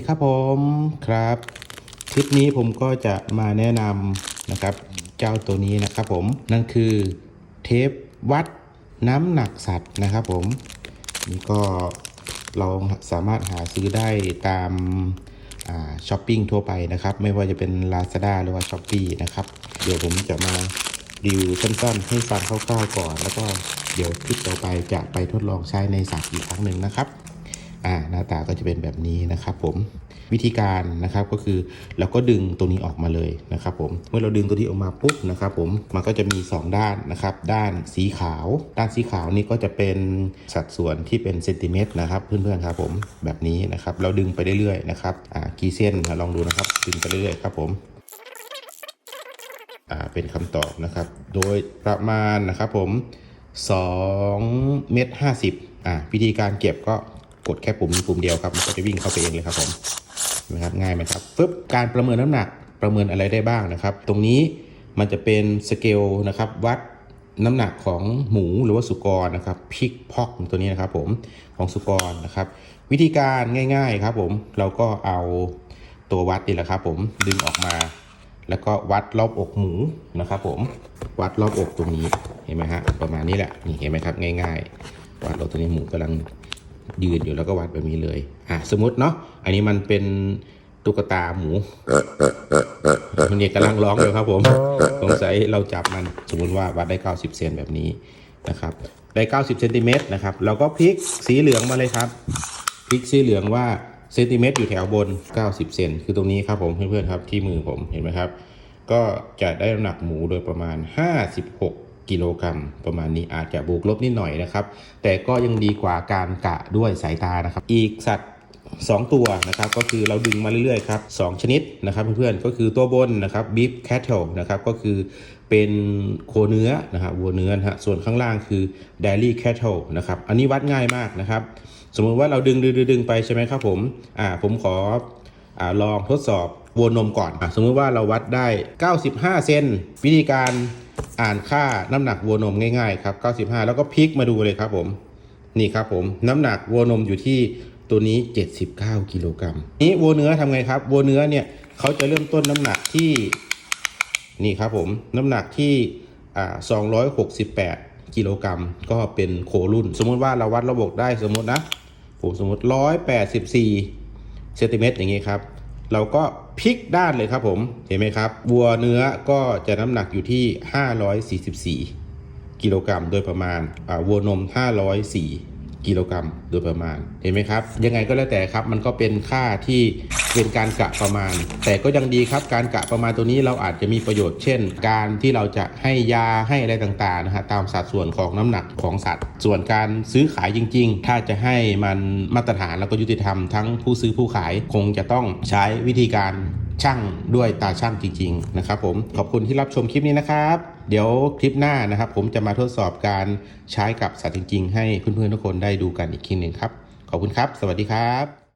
ดีครับผมครับ คลิปนี้ผมก็จะมาแนะนำนะครับ เจ้าตัวนี้นะครับผมนั่นคือเทปวัดน้ำหนักสัตว์นะครับผมนี่ก็เราสามารถหาซื้อได้ตามช้อปปิ้งทั่วไปนะครับ ไม่ว่าจะเป็น Lazada หรือว่า s h อ p e e นะครับ เดี๋ยวผมจะมารีวิวสั้นๆ ให้ฟังคร่าวๆก่อน แล้วก็เดี๋ยวคลิปต่อไปจะไปทดลองใช้ในสัตว์อีกครั้งหนึ่งนะครับ อ่าหน้าตาก็จะเป็นแบบนี้นะครับผมวิธีการนะครับก็คือเราก็ดึงตัวนี้ออกมาเลยนะครับผมเมื่อเราดึงตัวนี้ออกมาปุ๊บนะครับผมมันก็จะมี 2 ด้านนะครับด้านสีขาว ด้านสีขาวนี่ก็จะเป็นสัดส่วนที่เป็นเซนติเมตรนะครับเพื่อนๆครับผมแบบนี้นะครับเราดึงไปเรื่อยๆนะครับอ่ากี่เส้นลองดูนะครับดึงไปเรื่อยๆครับผมอ่าเป็นคำตอบนะครับ โดยประมาณนะครับผม2เมตร50อ่าวิธีการเก็บก็ กดแค่ปุ่มนี้ปุ่มเดียวครับมันก็จะวิ่งเข้าไปเองเลยครับผมนะครับง่ายไหมครับปึ๊บการประเมินน้ำหนักประเมินอะไรได้บ้างนะครับ ตรงนี้มันจะเป็นสเกลนะครับวัดน้ำหนักของหมูหรือว่าสุกรนะครับพิกพอกตัวนี้นะครับผมของสุกรนะครับ วิธีการง่ายๆครับผมเราก็เอาตัววัดนี่แหละครับผมดึงออกมา แล้วก็วัดรอบอกหมูนะครับผมวัดรอบอกตรงนี้เห็นไหมฮะประมาณนี้แหละนี่เห็นไหมครับง่าย ๆ วัดรอบตรงนี้หมูกำลัง ยืนอยู่แล้วก็วัดแบบนี้เลย อะสมมติเนาะ อันนี้มันเป็นตุ๊กตาหมูมันเนี่ยกำลังร้องอยู่ครับผมสงสัยเราจับมันสมมุติว่าวัดได้ 90 เซนแบบนี้นะครับ ได้ 90 เซนติเมตรนะครับ เราก็พลิกสีเหลืองมาเลยครับ พลิกสีเหลืองว่าเซนติเมตรอยู่แถวบน 90 เซนคือตรงนี้ครับผมเพื่อนๆครับที่มือผมเห็นไหมครับ ก็จะได้น้ำหนักหมูโดยประมาณ 56 กิโลกรัม ประมาณนี้อาจจะบวกลบนิดหน่อยนะครับ แต่ก็ยังดีกว่าการกะด้วยสายตานะครับ อีกสัตว์2 ตัวนะครับก็คือเราดึงมาเรื่อยๆครับสชนิดนะครับเพื่อนๆก็คือตัวบนนะครับ beef cattle นะครับก็คือเป็นโคเนื้อนะครับวัวเนื้อนะฮะส่วนข้างล่างคือ dairy cattle นะครับอันนี้วัดง่ายมากนะครับ สมมุติว่าเราดึงดึงดึงดงไปใช่ไหมครับผมอ่าผมขออ่าลองทดสอบวัวนมก่อนอะสมมติว่าเราวัดได้ 95 เซนวิธีการ อ่านค่าน้ำหนักวัวนมง่ายๆครับ 95 แล้วก็พลิกมาดูเลยครับผม นี่ครับผม น้ำหนักวัวนมอยู่ที่ตัวนี้ 79 กิโลกรัมนี้วัวเนื้อทำไงครับวัวเนื้อเนี่ยเขาจะเริ่มต้นน้ำหนักที่นี่ครับผมน้ำหนักที่อ่า268 กิโลกรัมก็เป็นโครุ่น สมมุติว่าเราวัดระบบได้สมมตินะผมสมมติ 184 เซนติเมตรอย่างนี้ครับ เราก็พลิกด้านเลยครับผม เห็นไหมครับ วัวเนื้อก็จะน้ำหนักอยู่ที่ 544 กิโลกรัมโดยประมาณาวัวนม 504 กิโลกรัมโดยประมาณ เห็นไหมครับ ยังไงก็แล้วแต่ครับ มันก็เป็นค่าที่เป็นการกะประมาณ แต่ก็ยังดีครับการกะประมาณตัวนี้เราอาจจะมีประโยชน์ เช่น การที่เราจะให้ยาให้อะไรต่างๆนะฮะตามสัดส่วนของน้ำหนักของสัตว์ ส่วนการซื้อขายจริง ๆ ถ้าจะให้มันมาตรฐานแล้วก็ยุติธรรมทั้งผู้ซื้อผู้ขายคงจะต้องใช้วิธีการช่างด้วยตาช่างจริง ๆ นะครับผมขอบคุณที่รับชมคลิปนี้นะครับ เดี๋ยวคลิปหน้านะครับ ผมจะมาทดสอบการใช้กับสัตว์จริง ๆ ให้เพื่อนๆทุกคนได้ดูกันอีกทีหนึ่งครับ ขอบคุณครับ สวัสดีครับ